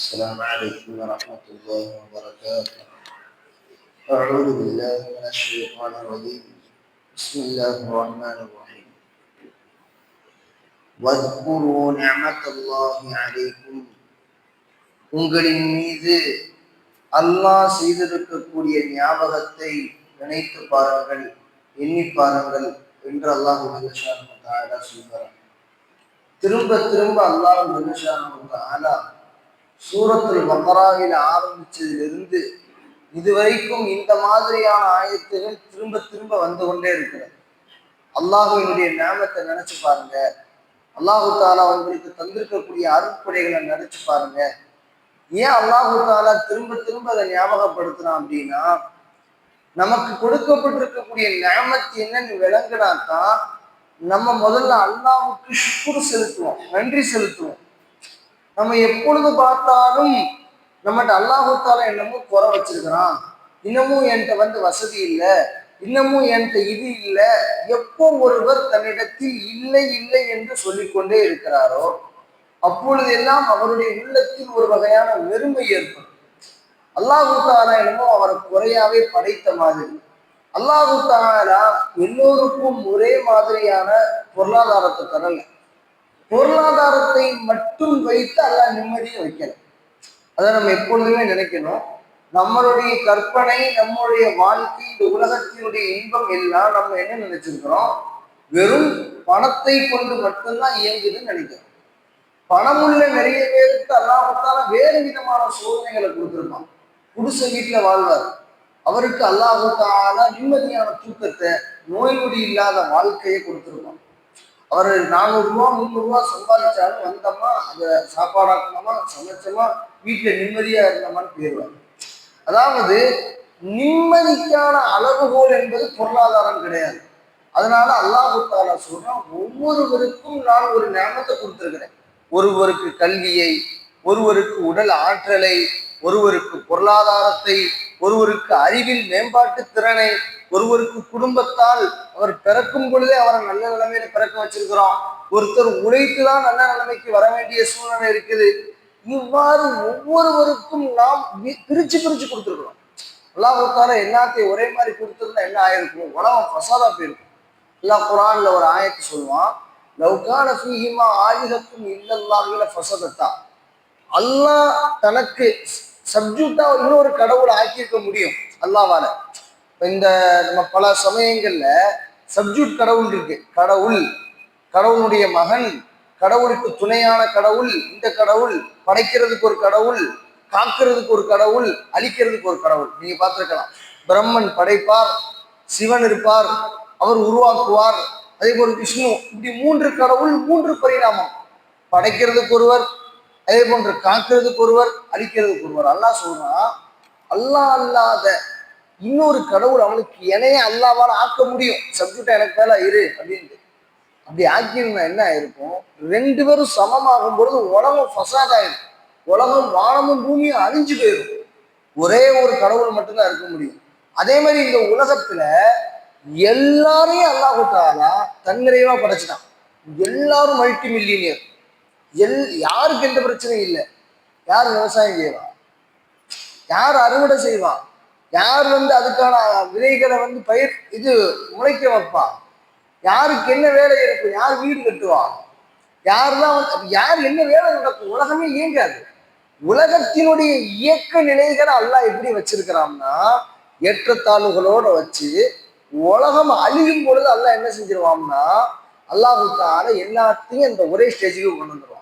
السلام عليكم ورحمة الله وبركاته أعوذ بالله من الشيطان الرجيم بسم الله الرحمن الرحيم واذكروا نعمة الله عليكم உங்களின் மீது அல்லாஹ் செய்திருக்கக்கூடிய ஞாபகத்தை நினைத்து பாருங்கள் எண்ணி பாருங்கள் என்று அல்லாஹ் சொல்கிறார் திரும்ப திரும்ப அல்லாஹ் ஆலா சூரத்தில் பக்கராவில் ஆரம்பிச்சதிலிருந்து இதுவரைக்கும் இந்த மாதிரியான ஆயத்துகள் திரும்ப திரும்ப வந்து கொண்டே இருக்கிறது. அல்லாஹுவினுடைய ஞாபகத்தை நினைச்சு பாருங்க. அல்லாஹு தாலா உங்களுக்கு தந்திருக்கக்கூடிய அருட்படைகளை நினைச்சு பாருங்க. ஏன் அல்லாஹு தாலா திரும்ப திரும்ப அதை ஞாபகப்படுத்தினான் அப்படின்னா நமக்கு கொடுக்கப்பட்டிருக்கக்கூடிய ஞாபகத்து என்னன்னு விளங்கினாத்தான் நம்ம முதல்ல அல்லாவுக்கு சுக்குரு செலுத்துவோம் நன்றி செலுத்துவோம். நம்ம எப்பொழுது பார்த்தாலும் நம்மகிட்ட அல்லாஹால என்னமோ குறை வச்சிருக்கிறான். இன்னமும் என்கிட்ட வந்து வசதி இல்லை. இன்னமும் என்கிட்ட இது இல்லை. எப்போ ஒருவர் தன்னிடத்தில் இல்லை இல்லை என்று சொல்லிக்கொண்டே இருக்கிறாரோ அப்பொழுதெல்லாம் அவருடைய உள்ளத்தில் ஒரு வகையான வெறுமை ஏற்படும். அல்லாஹு தாலா என்னமோ அவரை குறையாவே படைத்த மாதிரி. அல்லாஹு தாலா எல்லோருக்கும் ஒரே மாதிரியான பொருளாதாரத்தை தரலை பொருளாதாரத்தை மட்டும் வைத்து அல்ல நிம்மதியை வைக்கணும் அதை நம்ம எப்பொழுதுமே நினைக்கணும். நம்மளுடைய கற்பனை நம்மளுடைய வாழ்க்கை இந்த உலகத்தினுடைய இன்பம் எல்லாம் நம்ம என்ன நினைச்சிருக்கிறோம்? வெறும் பணத்தை கொண்டு மட்டும்தான் இயங்குதுன்னு நினைக்கிறோம். பணமுள்ள நிறைய பேருக்கு அல்லாஹத்தால வேறு விதமான சோதனைகளை கொடுத்துருப்பான். புதுசு வீட்டில் வாழ்வார். அவருக்கு அல்லாஹத்தால நிம்மதியான தூக்கத்தை நோய் நொடி இல்லாத வாழ்க்கையை கொடுத்துருப்பான். அவர் நானூறுரூவா முந்நூறுரூவா சம்பாதிச்சாலும் வந்தோமா அதை சாப்பாடாக்கணுமா சமைச்சோமா வீட்டில் நிம்மதியாக இருந்தோமான்னு போயிடுவாங்க அதாவது நிம்மதிக்கான அளவுகோல் என்பது பொருளாதாரம் கிடையாது. அதனால அல்லாஹு தாலா சொல்றான் ஒவ்வொருவருக்கும் நான் ஒரு ஞாபகத்தை கொடுத்துருக்கிறேன். ஒருவருக்கு கல்வியை ஒருவருக்கு உடல் ஆற்றலை ஒருவருக்கு பொருளாதாரத்தை ஒருவருக்கு அறிவில் மேம்பாட்டு திறனை ஒருவருக்கு குடும்பத்தால் அவர் பிறக்கும் பொழுதே அவரை நல்ல நிலைமையில பிறக்க வச்சிருக்கிறோம். ஒருத்தர் உழைத்துதான் நல்ல நிலைமைக்கு வர வேண்டிய சூழ்நிலை இருக்குது. இவ்வாறு ஒவ்வொருவருக்கும் நாம் பிரிச்சு பிரிச்சு கொடுத்துருக்கிறோம். அல்லாஹால எல்லாத்தையும் ஒரே மாதிரி கொடுத்துருந்தா என்ன ஆயிருக்கும்? உலகம் பிரசாதா போயிருக்கும். எல்லா குரான்ல ஒரு ஆயத்தை சொல்லுவான் லவ்கான ஃபீஹிமா ஆயுதத்தும் இல்லல்லாஹில ஃபசதத்தா. அல்லாஹ் தனக்கு சப்ஜூட்டா இன்னொரு கடவுளை ஆக்கியிருக்க முடியும். அல்லாவால. இந்த நம்ம பல சமயங்கள்ல சப்ஜூட் கடவுள் இருக்கு. கடவுள் கடவுளுடைய மகன் கடவுளுக்கு துணையான கடவுள் இந்த கடவுள் படைக்கிறதுக்கு ஒரு கடவுள் காக்கிறதுக்கு ஒரு கடவுள் அழிக்கிறதுக்கு ஒரு கடவுள். நீங்க பார்த்துருக்கலாம். பிரம்மன் படைப்பார் சிவன் இருப்பார் அவர் உருவாக்குவார். அதே போல் விஷ்ணு இப்படி மூன்று கடவுள் மூன்று பரிணாமம். படைக்கிறதுக்கு ஒருவர் அதே போன்று காக்கிறதுக்கு ஒருவர் அழிக்கிறதுக்கு ஒருவர். அல்லாஹ் சொல்றான் அல்லாஹ் அல்லாத இன்னொரு கடவுள் அவனுக்கு என்னையே அல்லாவால் ஆக்க முடியும். சப்ஜெக்டா எனக்கு மேல இரு அப்படின்ட்டு. அப்படி ஆக்கியிருந்தா என்ன ஆயிருக்கும்? ரெண்டு பேரும் சமமாகும் பொழுது உலகம் ஃபசாத் ஆயிருக்கும் உலகம் வானமும் பூமியும் அழிஞ்சு போயிடும் ஒரே ஒரு கடவுள் மட்டும்தான் இருக்க முடியும். அதே மாதிரி இந்த உலகத்துல எல்லாரையும் அல்லாஹாலா தன்னிறைவா படைச்சிட்டான். எல்லாரும் மல்டி மில்லியனியர் எல் யாருக்கு எந்த பிரச்சனையும் இல்லை. யார் விவசாயம் செய்வா? யார் அறுவடை செய்வா? யார் வந்து அதுக்கான விதைகளை வந்து பயிர் இது முளைக்க வைப்பா? யாருக்கு என்ன வேலை இருக்கும் யார் வீடு கட்டுவா? யார் வந்து யார் என்ன வேலை நடக்கும்? உலகமே இயங்காது. உலகத்தினுடைய இயக்க நிலைகளை அல்லாஹ் எப்படி வச்சிருக்கிறான்னா ஏற்றத்தாழ்வுகளோட வச்சு உலகம் அழியும் பொழுது அல்லாஹ் என்ன செஞ்சிருவான்னா அல்லாஹுக்கான எல்லாத்தையும் அந்த ஒரே ஸ்டேஜுக்கு கொண்டு வந்துடுவான்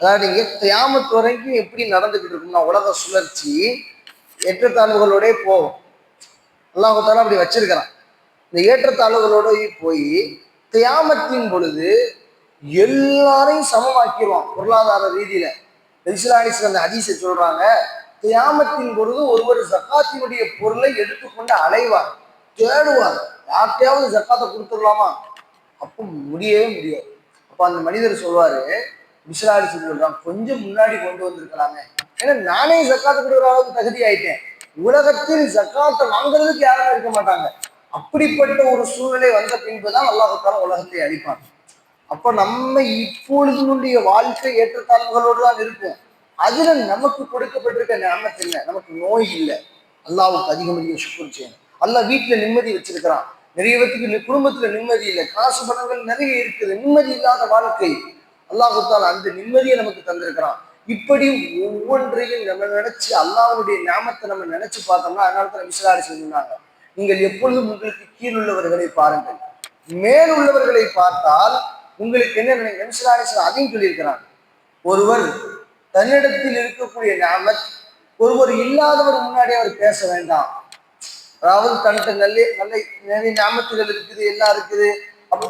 அதாவது நீங்கள் தியாமத்து வரைக்கும் எப்படி நடந்துகிட்டு இருக்கும்னா உலக சுழற்சி ஏற்றத்தாழ்வுகளோடே போகும். அல்லாஹால அப்படி வச்சிருக்கிறான். இந்த ஏற்றத்தாழ்வுகளோட போய் தியாமத்தின் பொழுது எல்லாரையும் சமமாக்கிடுவான் பொருளாதார ரீதியில. பென்சிலானிஸ் அந்த அதிசை சொல்றாங்க தியாமத்தின் பொழுது ஒருவர் ஜக்காத்தினுடைய பொருளை எடுத்துக்கொண்டு அலைவார் தேடுவார். யார்கிட்டயாவது ஜக்காத்தை கொடுத்துடலாமா? அப்போ முடியவே முடியாது. அப்போ அந்த மனிதர் சொல்வாரு மிஸ்லாரிசி சொல்றான் கொஞ்சம் முன்னாடி கொண்டு வந்திருக்கலாமே ஏன்னா நானே ஜக்காத்து கொடுக்குற அளவுக்கு தகுதி ஆயிட்டேன் உலகத்தில் ஜக்காத்தை வாங்குறதுக்கு யாரும் இருக்க மாட்டாங்க. அப்படிப்பட்ட ஒரு சூழ்நிலை வந்த பின்புதான் அல்லாஹால உலகத்தை அழிப்பான். அப்ப நம்ம இப்பொழுதுனுடைய வாழ்க்கை ஏற்றத்தாழ்வுகளோடு தான் இருக்கும். அதுல நமக்கு கொடுக்கப்பட்டிருக்க ஞாபகத்து இல்லை நமக்கு நோய் இல்லை. அல்லாவுக்கு அதிகம் அதிகம் சுக்குர் செய்யணும். அல்லாஹ் வீட்டுல நிம்மதி வச்சிருக்கிறான். நிறைய பேத்துக்கு குடும்பத்துல நிம்மதி இல்லை. காசு பணங்கள் நிறைய இருக்குது. நிம்மதி இல்லாத வாழ்க்கை. அல்லாஹுத்தால் அந்த நிம்மதியை நமக்கு தந்திருக்கிறான். இப்படி ஒவ்வொன்றையும் நம்ம நினைச்சு அல்லாஹ்வுடைய நாமத்தை நம்ம நினைச்சு பார்த்தோம்னா அதனால தான் விசாரி சொன்னாங்க. நீங்கள் எப்பொழுதும் உங்களுக்கு கீழ் உள்ளவர்களை பாருங்கள். மேல் உள்ளவர்களை பார்த்தால் உங்களுக்கு என்ன நினைக்கிறேன் விசாரி அதையும் சொல்லியிருக்கிறாங்க. ஒருவர் தன்னிடத்தில் இருக்கக்கூடிய நாமத் ஒருவர் இல்லாதவர் முன்னாடி அவர் பேச வேண்டாம். அதாவது தன்கிட்ட நல்ல நல்ல நிறைய இருக்குது எல்லாம் இருக்குது. அப்போ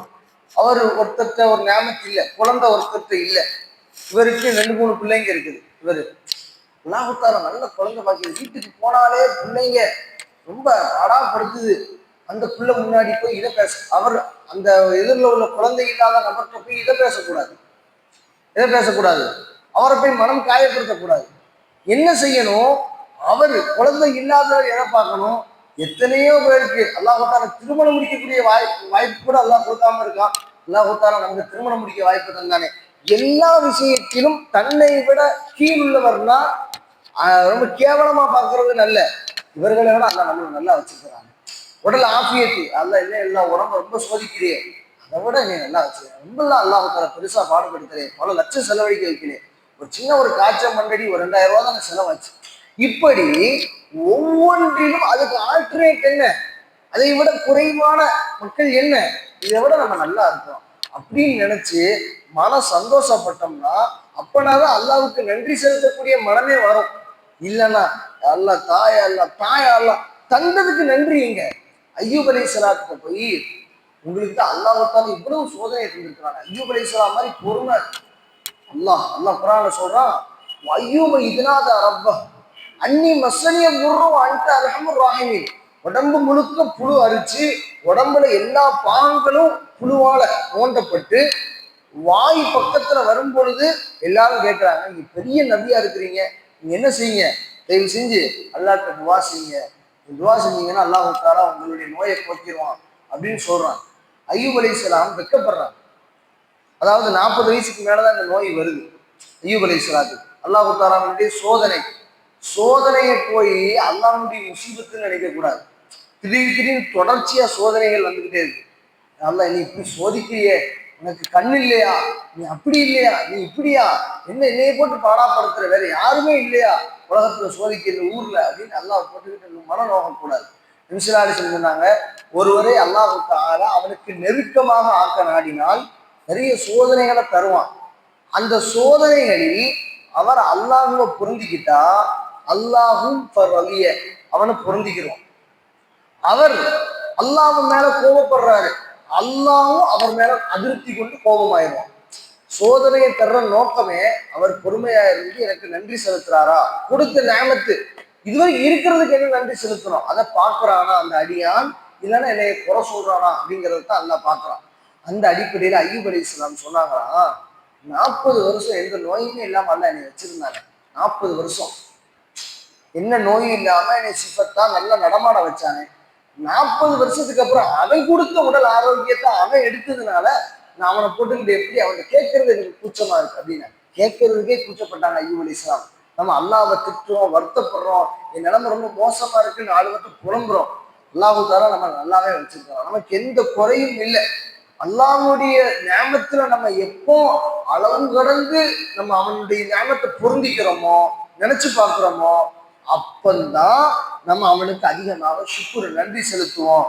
அவர் ஒருத்தர்கிட்ட ஒரு ஞாபகத்து இல்லை குழந்தை ஒருத்தர்கிட்ட இல்லை. இவருக்கு ரெண்டு மூணு பிள்ளைங்க இருக்குது. இவர் அல்லாஹுத்தார நல்ல குழந்தை பாக்கி வீட்டுக்கு போனாலே பிள்ளைங்க ரொம்ப அடாப்படுத்துது. அந்த பிள்ளை முன்னாடி போய் இதை பேச அவர் அந்த எதிரில் உள்ள குழந்தை இல்லாத நபர்கிட்ட போய் இதை பேசக்கூடாது. இதை பேசக்கூடாது. அவரை போய் மனம் காயப்படுத்தக்கூடாது. என்ன செய்யணும்? அவர் குழந்தை இல்லாதவர் எதை பார்க்கணும்? எத்தனையோ பேருக்கு அல்லாஹால திருமணம் முடிக்கக்கூடிய வாய்ப்பு வாய்ப்பு கூட அல்லாஹ் கொடுக்காம இருக்கான். அல்லாஹால நமக்கு திருமணம் முடிக்க வாய்ப்பு தந்தானே. எல்லா விஷயத்திலும் தன்னை விட கீழ் உள்ளவர்னா ரொம்ப கேவலமா பார்க்கறது நல்ல. இவர்களை விட அல்லா நம்ம நல்லா வச்சிருக்கிறாங்க உடல் ஆஃபியத்து அல்ல இல்லை எல்லா உடம்பு ரொம்ப சோதிக்கிறே. அதை விட நீ நல்லா வச்சுக்க ரொம்பலாம் அல்லாஹால பெருசா பாடுபடுத்துறேன் பல லட்சம் செலவழிக்க வைக்கிறேன் ஒரு சின்ன ஒரு காய்ச்சல் மண்டடி ஒரு ரெண்டாயிரம் ரூபா தான் செலவாச்சு. இப்படி ஒவ்வொன்றிலும் அதுக்கு ஆல்டர்னேட் என்ன? அதை விட குறைவான மக்கள் என்ன? இதை விட நம்ம நல்லா இருக்கோம் அப்படின்னு நினைச்சு மன சந்தோஷப்பட்டோம்னா அப்பனாதான் அல்லாவுக்கு நன்றி செலுத்தக்கூடிய மனமே வரும். இல்லைன்னா அல்ல தாயா அல்ல தாயா அல்ல தந்ததுக்கு நன்றி எங்க ஐயூப் அலி போய் உங்களுக்கு தான் அல்லாஹால இவ்வளவு சோதனை தந்திருக்கிறாங்க. ஐயூப் அலி மாதிரி பொறுமை. அல்லாஹ் அல்லாஹ் குரான சொல்றான் ஐயூப இதனாத ரப்ப அன்னி மசனிய முர்ரும் அன்ட்டு அர்ஹமர் ராஹிமீன். உடம்பு முழுக்க புழு அரிச்சு உடம்புல எல்லா பாகங்களும் புழுவால தோண்டப்பட்டு வாய் பக்கத்துல வரும் பொழுது எல்லாரும் கேட்கிறாங்க நீங்க பெரிய நபியா இருக்கிறீங்க நீங்க என்ன செய்யுங்க? தயவு செஞ்சு அல்லாட்ட துவா செய்யுங்க. துவா செஞ்சீங்கன்னா அல்லாஹ் உத்தாரா உங்களுடைய நோயை போக்கிடுவான் அப்படின்னு சொல்றான். ஐயூப் சலாம் வெக்கப்படுறாங்க அதாவது நாற்பது வயசுக்கு மேலதான் இந்த நோய் வருது. ஐயூப் அலி இஸ்லாத்துக்கு அல்லாஹு தாலாவுடைய சோதனை. சோதனையை போய் அல்லாவுடைய முசீபத்துன்னு நினைக்கக்கூடாது திடீர் திடீர்னு தொடர்ச்சியா சோதனைகள் வந்துகிட்டே இருக்கு. அல்ல நீ இப்படி சோதிக்கிறியே? உனக்கு கண் இல்லையா? நீ அப்படி இல்லையா? நீ இப்படியா? என்ன என்னைய போட்டு பாடாப்படுத்துற? வேற யாருமே இல்லையா? உலகத்துல சோதிக்கிற ஊர்ல? அப்படின்னு அல்லாஹ் போட்டுக்கிட்டு மன நோகக்கூடாது நிமிஷலாடி சொன்னாங்க ஒருவரை அல்லாஹுக்கு தாலா அவனுக்கு நெருக்கமாக ஆக்க நாடினால் நிறைய சோதனைகளை தருவான். அந்த சோதனைகளில் அவர் அல்லாஹுவை புரிஞ்சுக்கிட்டா அல்லாஹும் வலிய அவனை பொருந்திக்கிறோம் அவர் அல்லாஹ் மேல கோபப்படுறாரு. அல்லாஹும் அவர் மேல அதிருப்தி கொண்டு கோபமாயிருவான் சோதனையை தர்ற நோக்கமே அவர் பொறுமையா இருந்து எனக்கு நன்றி செலுத்துறாரா? கொடுத்த நேமத்து இதுவரை இருக்கிறதுக்கு என்ன நன்றி செலுத்தணும்? அதை பார்க்கறானா அந்த அடியான்? இல்லைன்னா என்னைய குறை சொல்றானா அப்படிங்கறத தான் அல்லாஹ் அந்த அடிப்படையில ஐயூப் அலி இஸ்லாம் நாற்பது வருஷம் எந்த நோயுமே இல்லாம அல்ல என்னை வச்சிருந்தாங்க. நாற்பது வருஷம். என்ன நோயும் இல்லாம என்னை சிஃபத்தா நல்லா நடமாட வச்சானே. நாற்பது வருஷத்துக்கு அப்புறம் அவன் கொடுத்த உடல் ஆரோக்கியத்தை அவன் எடுத்ததுனால நான் அவனை போட்டுக்கிட்டு எப்படி அவனை கேட்கறது எனக்கு கூச்சமா இருக்கு அப்படின்னு. கேட்கறதுக்கே கூச்சப்பட்டாங்க ஐயூப் அலி இஸ்லாம். நம்ம அல்லாவை திட்டுறோம் வருத்தப்படுறோம். என் நிலைமை ரொம்ப மோசமா இருக்குன்னு ஆளுவத்தை புலம்புறோம். அல்லாஹு தாரா நம்ம நல்லாவே வச்சிருக்கிறோம் நமக்கு எந்த குறையும் இல்லை. அல்லாவுடைய ஞாபகத்துல நம்ம எப்போ அளவு கடந்து நம்ம அவனுடைய ஞாபகத்தை பொருந்திக்கிறோமோ நினைச்சு பார்க்கிறோமோ அப்பந்தான் நம்ம அவனுக்கு அதிகமாக சுக்குரு நன்றி செலுத்துவோம்.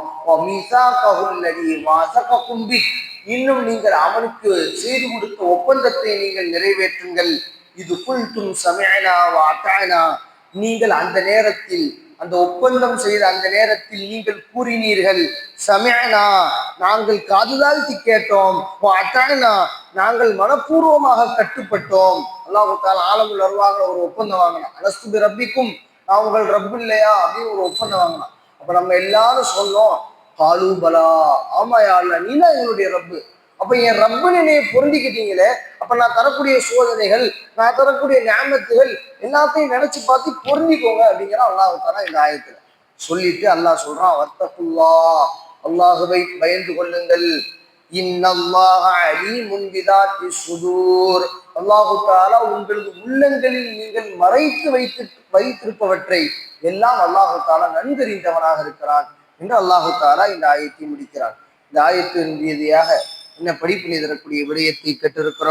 இன்னும் நீங்கள் அவனுக்கு செய்து கொடுத்த ஒப்பந்தத்தை நீங்கள் நிறைவேற்றுங்கள். இது குல்தும் சமயனா வாட்டானா நீங்கள் அந்த நேரத்தில் அந்த ஒப்பந்தம் செய்த அந்த நேரத்தில் நீங்கள் கூறினீர்கள் சமயனா நாங்கள் காதுதாழ்த்தி கேட்டோம். அட்டானா நாங்கள் மனப்பூர்வமாக கட்டுப்பட்டோம். அல்லாஹு தாலா ஆலமுல் அருவாக ஒரு ஒப்பந்தம் வாங்கின அனஸ்து ரப்பிக்கும் நான் உங்கள் ரப்பு இல்லையா? அப்படின்னு ஒரு ஒப்பந்தம் வாங்கினான். அப்ப நம்ம எல்லாரும் சொன்னோம் காலு பலா. ஆமா யாழ்ல நீ தான் எங்களுடைய ரப்பு. அப்ப என் ரப்புன்னு நினையை பொருந்திக்கிட்டீங்களே அப்ப நான் தரக்கூடிய சோதனைகள் நான் தரக்கூடிய ஞாபகத்துகள் எல்லாத்தையும் நினைச்சு பார்த்து பொருந்திக்கோங்க அப்படிங்கிற அல்லாஹ் தாரா இந்த ஆயத்துல சொல்லிட்டு அல்லாஹ் சொல்றான் வர்த்தகுல்லா அல்லாஹுவை பயந்து கொள்ளுங்கள். அல்லாஹு தாலா உங்களது உள்ளங்களில் நீங்கள் மறைத்து வைத்து வைத்திருப்பவற்றை எல்லாம் அல்லாஹு தாலா நன்கறிந்தவனாக இருக்கிறான் என்று அல்லாஹு தாலா இந்த ஆயத்தை முடிக்கிறான். இந்த ஆயத்தின் ரீதியாக என்ன படிப்பினை தரக்கூடிய விடயத்தை கற்றிருக்கிறோம்